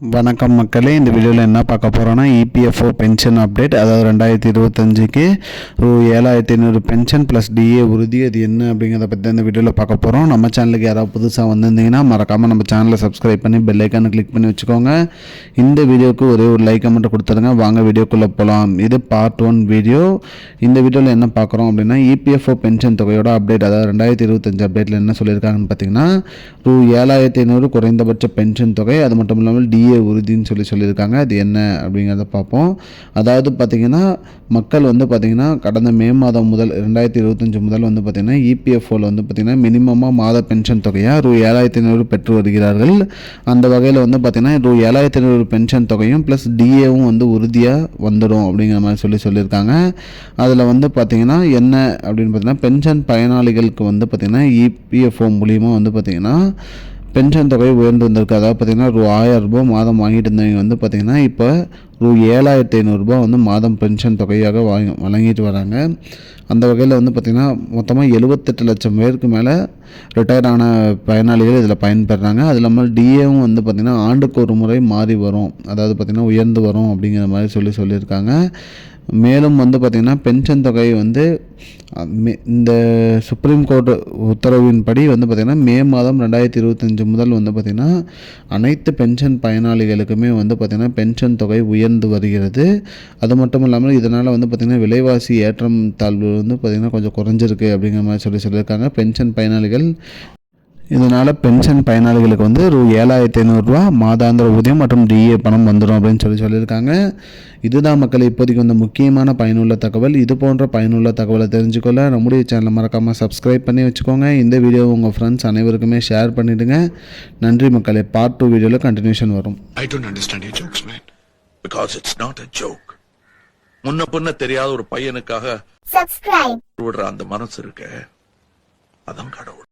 வணக்கம் மக்களே இந்த வீடியோவில் என்ன பார்க்க போகிறோன்னா இபிஎஃப்ஓ பென்ஷன் அப்டேட் அதாவது ரெண்டாயிரத்தி இருபத்தஞ்சிக்கு ரூ ஏழாயிரத்தி ஐநூறு பென்ஷன் ப்ளஸ் டிஏ உறுதி அது என்ன அப்படிங்கிறத பற்றி இந்த வீடியோவில் பார்க்க போகிறோம் நம்ம சேனலுக்கு யாராவது புதுசாக வந்திருந்தீங்கன்னா மறக்காமல் நம்ம சேனலை சப்ஸ்கிரைப் பண்ணி பெல் ஐக்கானை கிளிக் பண்ணி வச்சுக்கோங்க. இந்த வீடியோவுக்கு ஒரே ஒரு லைக்கை மட்டும் கொடுத்துருங்க. வாங்க வீடியோக்குள்ளே போகலாம் இது பார்ட் ஒன் வீடியோ இந்த வீடியோவில் என்ன பார்க்குறோம் அப்படின்னா இபிஎஃப்ஓ பென்ஷன் தொகையோட அப்டேட் அதாவது ரெண்டாயிரத்தி இருபத்தஞ்சு அப்டேட்டில் என்ன சொல்லியிருக்காங்கன்னு பார்த்தீங்கன்னா ரூ ஏழாயிரத்தி ஐநூறு குறைந்தபட்ச பென்ஷன் தொகை அது மட்டும் இல்லாமல் டிஏ உறுதின்னு சொல்லி சொல்லியிருக்காங்க. அது என்ன அப்படிங்கிறத பார்ப்போம். அதாவது பார்த்திங்கன்னா மக்கள் வந்து பார்த்திங்கன்னா கடந்த மே மாதம் முதல் ரெண்டாயிரத்தி இருபத்தஞ்சி முதல் வந்து பார்த்திங்கன்னா இபிஎஃப்ஓவில் வந்து பார்த்திங்கன்னா மினிமமாக மாத பென்ஷன் தொகையாக ரூ ஏழாயிரத்தி ஐநூறு பெற்று வருகிறார்கள். அந்த வகையில் வந்து பார்த்திங்கன்னா ரூ ஏழாயிரத்தி ஐநூறு பென்ஷன் தொகையும் ப்ளஸ் டிஏவும் வந்து உறுதியாக வந்துடும் அப்படிங்கிற மாதிரி சொல்லி சொல்லியிருக்காங்க. அதில் வந்து பார்த்திங்கன்னா என்ன அப்படின்னு பார்த்தீங்கன்னா பென்ஷன் பயனாளிகளுக்கு வந்து பார்த்திங்கன்னா இபிஎஃப்ஓ மூலியமாக வந்து பார்த்திங்கன்னா பென்ஷன் தொகை உயர்ந்து வந்திருக்கு. அதாவது பார்த்திங்கன்னா ரூ ஆயிரம் ரூபாய் மாதம் வாங்கிட்டு இருந்தவங்க வந்து பார்த்திங்கன்னா இப்போ ரூ ஏழாயிரத்தி ஐநூறுரூபா வந்து மாதம் பென்ஷன் தொகையாக வாங்கி வழங்கிட்டு வராங்க. அந்த வகையில் வந்து பார்த்திங்கன்னா மொத்தமாக எழுபத்தெட்டு லட்சம் பேருக்கு மேலே ரிட்டையர் ஆன பயனாளிகள் இதில் பயன்பெறாங்க. அது இல்லாமல் டிஏவும் வந்து பார்த்திங்கன்னா ஆண்டுக்கு ஒரு முறை மாறி வரும். அதாவது பார்த்திங்கன்னா உயர்ந்து வரும் அப்படிங்கிற மாதிரி சொல்லி சொல்லியிருக்காங்க. மேலும் வந்து பார்த்திங்கன்னா பென்ஷன் தொகை வந்து மே- இந்த சுப்ரீம் கோர்ட் உத்தரவின்படி வந்து பார்த்திங்கன்னா மே மாதம் ரெண்டாயிரத்தி இருபத்தஞ்சி முதல் வந்து பார்த்திங்கன்னா அனைத்து பென்ஷன் பயனாளிகளுக்குமே வந்து பார்த்திங்கன்னா பென்ஷன் தொகை உயர்ந்து வருகிறது. அது மட்டும் இல்லாமல் இதனால் வந்து பார்த்திங்கன்னா விலைவாசி ஏற்றம் தாழ்வு வந்து பார்த்திங்கன்னா கொஞ்சம் குறைஞ்சிருக்கு அப்படிங்கிற மாதிரி சொல்லி சொல்லியிருக்காங்க. பென்ஷன் பயனாளிகள் இதனால் பென்ஷன் பயனாளிகளுக்கு வந்து ரூ ஏழாயிரத்தி ஐநூறுரூவா மாதாந்திர ஊதியம் மற்றும் டிஏ பணம் வந்துடும் அப்படின்னு சொல்லி சொல்லியிருக்காங்க. இதுதான் மக்கள் இப்போதைக்கு வந்து முக்கியமான பயனுள்ள தகவல். இது போன்ற பயனுள்ள தகவலை தெரிஞ்சுக்கொள்ள நம்முடைய சேனலை மறக்காமல் சப்ஸ்கிரைப் பண்ணி வச்சுக்கோங்க. இந்த வீடியோ உங்கள் ஃப்ரெண்ட்ஸ் அனைவருக்குமே ஷேர் பண்ணிவிடுங்க நன்றி மக்களே. பார்ட் டூ வீடியோவில் கண்டினியூஷன் வரும். I don't understand your jokes, man. Because it's not a joke. முன்ன பின்ன தெரியாத ஒரு பையனுக்காக subscribe. விடுற அந்த மனசு இருக்க. அதான் கடவுள்.